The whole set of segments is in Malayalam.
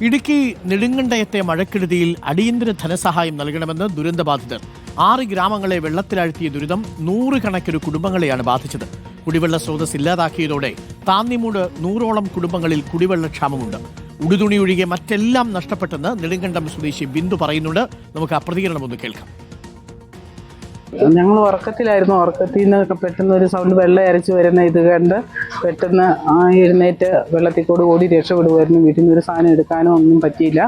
ഇടുക്കി നെടുങ്കണ്ടയത്തെ മഴക്കെടുതിയിൽ അടിയന്തര ധനസഹായം നൽകണമെന്ന് ദുരന്തബാധിതർ. ആറ് ഗ്രാമങ്ങളെ വെള്ളത്തിലാഴ്ത്തിയ ദുരിതം നൂറുകണക്കിന് കുടുംബങ്ങളെയാണ് ബാധിച്ചത്. കുടിവെള്ള സ്രോതസ് ഇല്ലാതാക്കിയതോടെ താന്നിമൂട് നൂറോളം കുടുംബങ്ങളിൽ കുടിവെള്ളക്ഷാമമുണ്ട്. ഉടുതുണി ഒഴികെ മറ്റെല്ലാം നഷ്ടപ്പെട്ടെന്ന് നെടുങ്കണ്ടം സ്വദേശി ബിന്ദു പറയുന്നുണ്ട്. നമുക്ക് ആ പ്രതികരണം ഒന്ന് കേൾക്കാം. ഞങ്ങൾ ഉറക്കത്തിലായിരുന്നു. ഉറക്കത്തിൽ നിന്ന് പെട്ടെന്ന് ഒരു സൗണ്ട് വെള്ളം അരച്ച് വരുന്ന ഇത് കണ്ട് പെട്ടെന്ന് ആ എഴുന്നേറ്റ് വെള്ളത്തിൽ കൂടെ ഓടി രക്ഷപ്പെടുമായിരുന്നു വീട്ടിൽ നിന്ന് ഒരു സാധനം എടുക്കാനോ ഒന്നും പറ്റിയില്ല.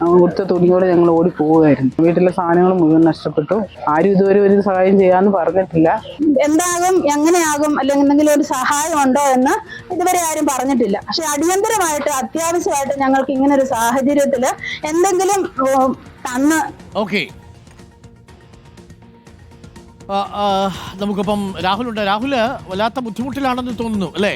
കൊടുത്ത തുണിയോടെ ഞങ്ങൾ ഓടി പോവുമായിരുന്നു. വീട്ടിലെ സാധനങ്ങൾ മുഴുവൻ നഷ്ടപ്പെട്ടു. ആരും ഇതുവരെ ഒരു സഹായം ചെയ്യാമെന്ന് പറഞ്ഞിട്ടില്ല. എന്താകും എങ്ങനെയാകും അല്ലെങ്കിൽ എന്തെങ്കിലും ഒരു സഹായം ഉണ്ടോ എന്ന് ഇതുവരെ ആരും പറഞ്ഞിട്ടില്ല. പക്ഷെ അടിയന്തരമായിട്ട് അത്യാവശ്യമായിട്ട് ഞങ്ങൾക്ക് ഇങ്ങനെ ഒരു സാഹചര്യത്തിൽ എന്തെങ്കിലും തന്ന് ഓക്കെ നമുക്കിപ്പം രാഹുലുണ്ട്. രാഹുൽ വല്ലാത്ത ബുദ്ധിമുട്ടിലാണെന്ന് തോന്നുന്നു അല്ലേ?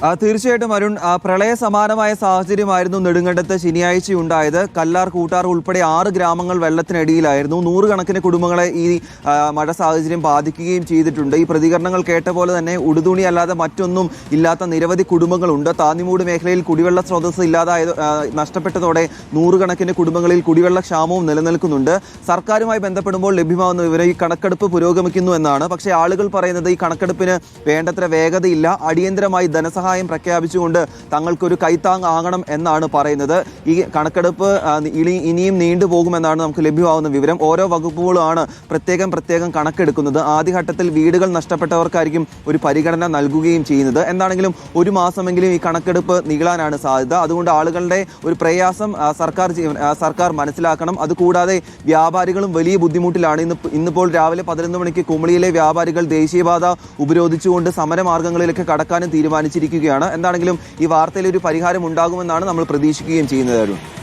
തീർച്ചയായിട്ടും അരുൺ പ്രളയ സമാനമായ സാഹചര്യമായിരുന്നു നെടുങ്കണ്ടത്ത് ശനിയാഴ്ച ഉണ്ടായത്. കല്ലാർ കൂട്ടാർ ഉൾപ്പെടെ ആറ് ഗ്രാമങ്ങൾ വെള്ളത്തിനടിയിലായിരുന്നു. നൂറുകണക്കിന് കുടുംബങ്ങളെ ഈ മഴ സാഹചര്യം ബാധിക്കുകയും ചെയ്തിട്ടുണ്ട്. ഈ പ്രതികരണങ്ങൾ കേട്ട പോലെ തന്നെ ഉടുതുണി അല്ലാതെ മറ്റൊന്നും ഇല്ലാത്ത നിരവധി കുടുംബങ്ങളുണ്ട്. താന്നിമൂട് മേഖലയിൽ കുടിവെള്ള സ്രോതസ് ഇല്ലാതായത് ആ, നഷ്ടപ്പെട്ടതോടെ നൂറുകണക്കിന് കുടുംബങ്ങളിൽ കുടിവെള്ള ക്ഷാമവും നിലനിൽക്കുന്നുണ്ട്. സർക്കാരുമായി ബന്ധപ്പെടുമ്പോൾ ലഭ്യമാകുന്ന വിവരം ഈ കണക്കെടുപ്പ് പുരോഗമിക്കുന്നു എന്നാണ്. പക്ഷേ ആളുകൾ പറയുന്നത് ഈ കണക്കെടുപ്പിന് വേണ്ടത്ര വേഗതയില്ല. അടിയന്തരമായി ധനസഹായം പ്രഖ്യാപിച്ചുകൊണ്ട് തങ്ങൾക്കൊരു കൈത്താങ് ആകണം എന്നാണ് പറയുന്നത്. ഈ കണക്കെടുപ്പ് ഇനിയും നീണ്ടുപോകുമെന്നാണ് നമുക്ക് ലഭ്യമാകുന്ന വിവരം. ഓരോ വകുപ്പുകളുമാണ് പ്രത്യേകം പ്രത്യേകം കണക്കെടുക്കുന്നത്. ആദ്യഘട്ടത്തിൽ വീടുകൾ നഷ്ടപ്പെട്ടവർക്കായിരിക്കും ഒരു പരിഗണന നൽകുകയും ചെയ്യുന്നത്. എന്താണെങ്കിലും ഒരു മാസമെങ്കിലും ഈ കണക്കെടുപ്പ് നീളാനാണ് സാധ്യത. അതുകൊണ്ട് ആളുകളുടെ ഒരു പ്രയാസം സർക്കാർ സർക്കാർ മനസ്സിലാക്കണം. അതുകൂടാതെ വ്യാപാരികളും വലിയ ബുദ്ധിമുട്ടിലാണ്. ഇന്ന് ഇന്നിപ്പോൾ രാവിലെ പതിനൊന്ന് മണിക്ക് കുമളിയിലെ വ്യാപാരികൾ ദേശീയപാത ഉപരോധിച്ചുകൊണ്ട് സമരമാർഗങ്ങളിലേക്ക് കടക്കാനും തീരുമാനിച്ചിരിക്കുകയാണ് എന്താണെങ്കിലും ഈ വാർത്തയിൽ ഒരു പരിഹാരം ഉണ്ടാകുമെന്നാണ് നമ്മൾ പ്രതീക്ഷിക്കുകയും ചെയ്യുന്നത്